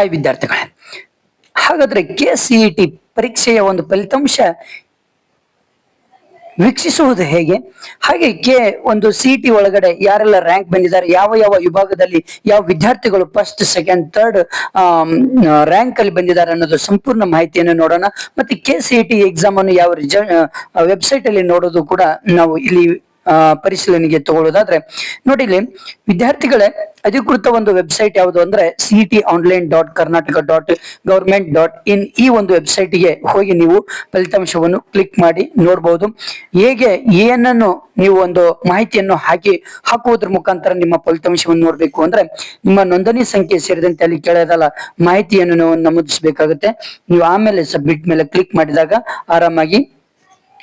Hi ವಿದ್ಯಾರ್ಥಿಗಳೇ. ಹಾಗಾದ್ರೆ K C T ಪರೀಕ್ಷೆಯ ಒಂದು ಫಲಿತಾಂಶ ವೀಕ್ಷಿಸುವುದು ಹೇಗೆ? ಹಾಗೆ ಕೆ ಒಂದು ಸಿ ಟಿ ಒಳಗಡೆ ಯಾರೆಲ್ಲ ರ್ಯಾಂಕ್ ಬಂದಿದ್ದಾರೆ, ಯಾವ ಯಾವ ವಿಭಾಗದಲ್ಲಿ ಯಾವ ವಿದ್ಯಾರ್ಥಿಗಳು ಫಸ್ಟ್ ಸೆಕೆಂಡ್ ಥರ್ಡ್ ರ್ಯಾಂಕ್ ಅಲ್ಲಿ ಬಂದಿದ್ದಾರೆ ಅನ್ನೋದು ಸಂಪೂರ್ಣ ಮಾಹಿತಿಯನ್ನು ನೋಡೋಣ. ಮತ್ತೆ ಕೆ ಸಿ ಟಿ ಎಕ್ಸಾಮ್ ಅನ್ನು ಯಾವ ರಿಸಲ್ಟ್ ವೆಬ್ಸೈಟ್ ಅಲ್ಲಿ ನೋಡೋದು ಕೂಡ ನಾವು ಇಲ್ಲಿ ಪರಿಶೀಲನೆಗೆ ತಗೊಳ್ಳೋದಾದ್ರೆ, ನೋಡಿ ಇಲ್ಲಿ ವಿದ್ಯಾರ್ಥಿಗಳೇ ಅಧಿಕೃತ ಒಂದು ವೆಬ್ಸೈಟ್ ಯಾವುದು ಅಂದ್ರೆ C T online dot Karnataka dot government dot in ಈ ಒಂದು ವೆಬ್ಸೈಟ್ಗೆ ಹೋಗಿ ನೀವು ಫಲಿತಾಂಶವನ್ನು ಕ್ಲಿಕ್ ಮಾಡಿ ನೋಡಬಹುದು ಹೇಗೆ, ಏನನ್ನು ನೀವು ಒಂದು ಮಾಹಿತಿಯನ್ನು ಹಾಕಿ ಹಾಕುವುದ್ರ ಮುಖಾಂತರ ನಿಮ್ಮ ಫಲಿತಾಂಶವನ್ನು ನೋಡಬೇಕು ಅಂದ್ರೆ, ನಿಮ್ಮ ನೋಂದಣಿ ಸಂಖ್ಯೆ ಸೇರಿದಂತೆ ಅಲ್ಲಿ ಕೇಳೋದಲ್ಲ ಮಾಹಿತಿಯನ್ನು ನಾವು ನಮೂದಿಸಬೇಕಾಗುತ್ತೆ. ನೀವು ಆಮೇಲೆ ಸಬ್ಮಿಟ್ ಮೇಲೆ ಕ್ಲಿಕ್ ಮಾಡಿದಾಗ ಆರಾಮಾಗಿ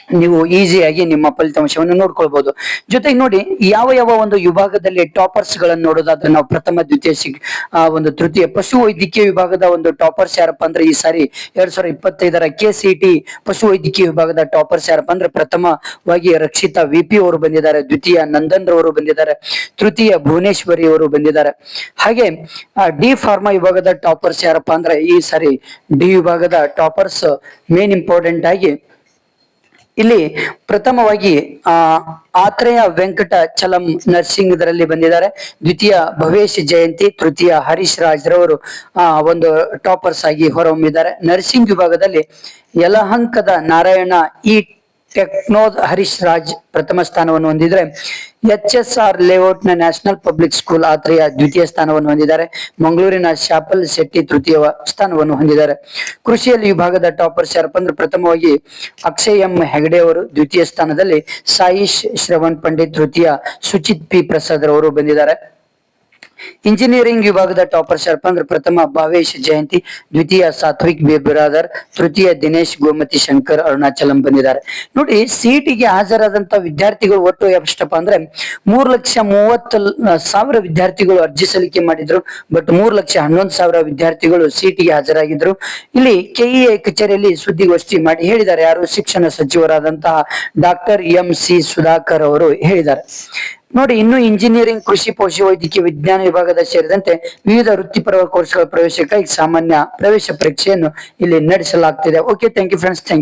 ನೀವು ಈಸಿಯಾಗಿ ನಿಮ್ಮ ಫಲಿತಾಂಶವನ್ನು ನೋಡ್ಕೊಳ್ಬಹುದು ಜೊತೆಗೆ ನೋಡಿ, ಯಾವ ಯಾವ ಒಂದು ವಿಭಾಗದಲ್ಲಿ ಟಾಪರ್ಸ್ಗಳನ್ನು ನೋಡೋದಾದ್ರೆ ನಾವು ಪ್ರಥಮ, ದ್ವಿತೀಯ ಒಂದು ತೃತೀಯ, ಪಶು ವೈದ್ಯಕೀಯ ವಿಭಾಗದ ಒಂದು ಟಾಪರ್ಸ್ ಯಾರಪ್ಪ ಅಂದ್ರೆ ಈ ಸಾರಿ ಎರಡ್ ಸಾವಿರದ ಇಪ್ಪತ್ತೈದರ ಕೆ ಸಿ ಟಿ ಪಶು ವೈದ್ಯಕೀಯ ವಿಭಾಗದ ಟಾಪರ್ಸ್ ಯಾರಪ್ಪ ಅಂದ್ರೆ ಪ್ರಥಮವಾಗಿ ರಕ್ಷಿತಾ ವಿ ಪಿ ಅವರು ಬಂದಿದ್ದಾರೆ, ದ್ವಿತೀಯ ನಂದನ್ ರವರು ಬಂದಿದ್ದಾರೆ, ತೃತೀಯ ಭುವನೇಶ್ವರಿ ಅವರು ಬಂದಿದ್ದಾರೆ. ಹಾಗೆ ಡಿ ಫಾರ್ಮಾ ವಿಭಾಗದ ಟಾಪರ್ಸ್ ಯಾರಪ್ಪ ಅಂದ್ರೆ ಈ ಸಾರಿ ಡಿ ವಿಭಾಗದ ಟಾಪರ್ಸ್ ಮೇನ್ ಇಂಪಾರ್ಟೆಂಟ್ ಆಗಿ ಇಲ್ಲಿ ಪ್ರಥಮವಾಗಿ, ಆ, ಆತ್ರೇಯ ವೆಂಕಟ ಚಲಂ ನರ್ಸಿಂಗ್ ಇದರಲ್ಲಿ ಬಂದಿದ್ದಾರೆ. ದ್ವಿತೀಯ ಭವೇಶ್ ಜಯಂತಿ, ತೃತೀಯ ಹರೀಶ್ ರಾಜ್ ರವರು ಆ, ಒಂದು ಟಾಪರ್ಸ್ ಆಗಿ ಹೊರಹೊಮ್ಮಿದ್ದಾರೆ. ನರ್ಸಿಂಗ್ ವಿಭಾಗದಲ್ಲಿ ಯಲಹಂಕದ ನಾರಾಯಣ ಈ ಟೆಕ್ನೋದ್ ಹರೀಶ್ ರಾಜ್ ಪ್ರಥಮ ಸ್ಥಾನವನ್ನು ಹೊಂದಿದ್ರೆ ಎಚ್ ಎಸ್ ಆರ್ ಲೇಔಟ್ನ ನ್ಯಾಷನಲ್ ಪಬ್ಲಿಕ್ ಸ್ಕೂಲ್ ಆತ್ರೆಯ ದ್ವಿತೀಯ ಸ್ಥಾನವನ್ನು ಹೊಂದಿದ್ದಾರೆ. ಮಂಗಳೂರಿನ ಶಾಪಲ್ ಶೆಟ್ಟಿ ತೃತೀಯ ಸ್ಥಾನವನ್ನು ಹೊಂದಿದ್ದಾರೆ. ಕೃಷಿಯಲ್ಲಿ ವಿಭಾಗದ ಟಾಪರ್ ಯಾರಪ್ಪ ಪ್ರಥಮವಾಗಿ ಅಕ್ಷಯ್ ಎಂ ಹೆಗಡೆ ಅವರು ದ್ವಿತೀಯ ಸ್ಥಾನದಲ್ಲಿ ಸಾಯಿಶ್ ಶ್ರವಣ್ ಪಂಡಿತ್ ತೃತೀಯ ಸುಚಿತ್ ಪಿ ಪ್ರಸಾದ್ ರವರು ಬಂದಿದ್ದಾರೆ. ಇಂಜಿನಿಯರಿಂಗ್ ವಿಭಾಗದ ಟಾಪರ್ ಅಂದ್ರೆ ಪ್ರಥಮ ಭಾವೇಶ್ ಜಯಂತಿ, ದ್ವಿತೀಯ ಸಾತ್ವಿಕ್ ಬಿರಾದರ್ ತೃತೀಯ ದಿನೇಶ್ ಗೋಮತಿ ಶಂಕರ್, ಅರುಣಾಚಲಂ ಬಂದಿದ್ದಾರೆ. ನೋಡಿ ಸಿಇಟಿಗೆ ಹಾಜರಾದಂತ ವಿದ್ಯಾರ್ಥಿಗಳು ಒಟ್ಟು ಎಷ್ಟಪ್ಪ ಅಂದ್ರೆ ಮೂರ್ ಲಕ್ಷ ಮೂವತ್ತು ಸಾವಿರ ವಿದ್ಯಾರ್ಥಿಗಳು ಅರ್ಜಿ ಸಲ್ಲಿಕೆ ಮಾಡಿದ್ರು. ಬಟ್ ಮೂರ್ ಲಕ್ಷ ಹನ್ನೊಂದು ಸಾವಿರ ವಿದ್ಯಾರ್ಥಿಗಳು ಸಿಇಟಿಗೆ ಹಾಜರಾಗಿದ್ರು. ಇಲ್ಲಿ ಕೆಇಎ ಕಚೇರಿಯಲ್ಲಿ ಸುದ್ದಿಗೋಷ್ಠಿ ಮಾಡಿ ಹೇಳಿದ್ದಾರೆ. ಯಾರು ಶಿಕ್ಷಣ ಸಚಿವರಾದಂತಹ ಡಾಕ್ಟರ್ ಎಂ ಸಿ ಸುಧಾಕರ್ ಅವರು ಹೇಳಿದ್ದಾರೆ. ನೋಡಿ, ಇನ್ನು ಇಂಜಿನಿಯರಿಂಗ್ ಕೃಷಿ ಪೋಷಿ ವೈದ್ಯಕೀಯ ವಿಜ್ಞಾನ ವಿಭಾಗದ ಸೇರಿದಂತೆ ವಿವಿಧ ವೃತ್ತಿಪರ ಕೋರ್ಸ್ಗಳ ಪ್ರವೇಶಕ್ಕಾಗಿ ಸಾಮಾನ್ಯ ಪ್ರವೇಶ ಪರೀಕ್ಷೆಯನ್ನು ಇಲ್ಲಿ ನಡೆಸಲಾಗ್ತಿದೆ. Okay thank you friends thank